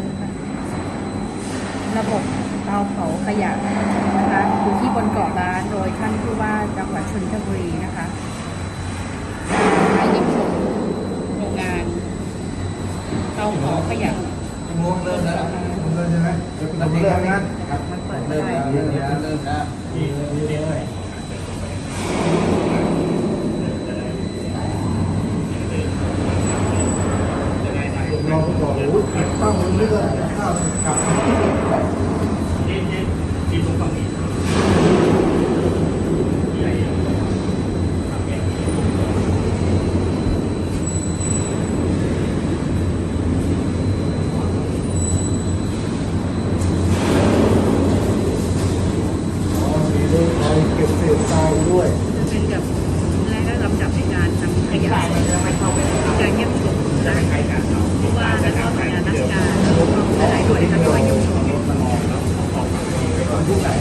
ือระบบเตาเผาขยะนะคะอยู่ที่บนเกาะล้านโดยท่านผู้ว่าจังหวัดชนบุรีนะคะให้เยี่ยมชมโรงงานเตาเผาขยะชั่วโมงเริ่มแล้วเริ่มใช่ไหมเดี๋ยวคุณทำเรื่องนะครับมันเปิดได้เริ่มแล้ว ลือดข้าวกับเล่นี่ที่ตรงฝั่งนี้ใหญ่ทำแกงอ๋อมีเรื่องอะไรเก็บเศษทรายด้วยจะเป็นแบบและได้ลำดับในการนำขยะการเยี่ยมชมและใช้การเอาผู้ว่าแล้วก็หน่วยงานราชการ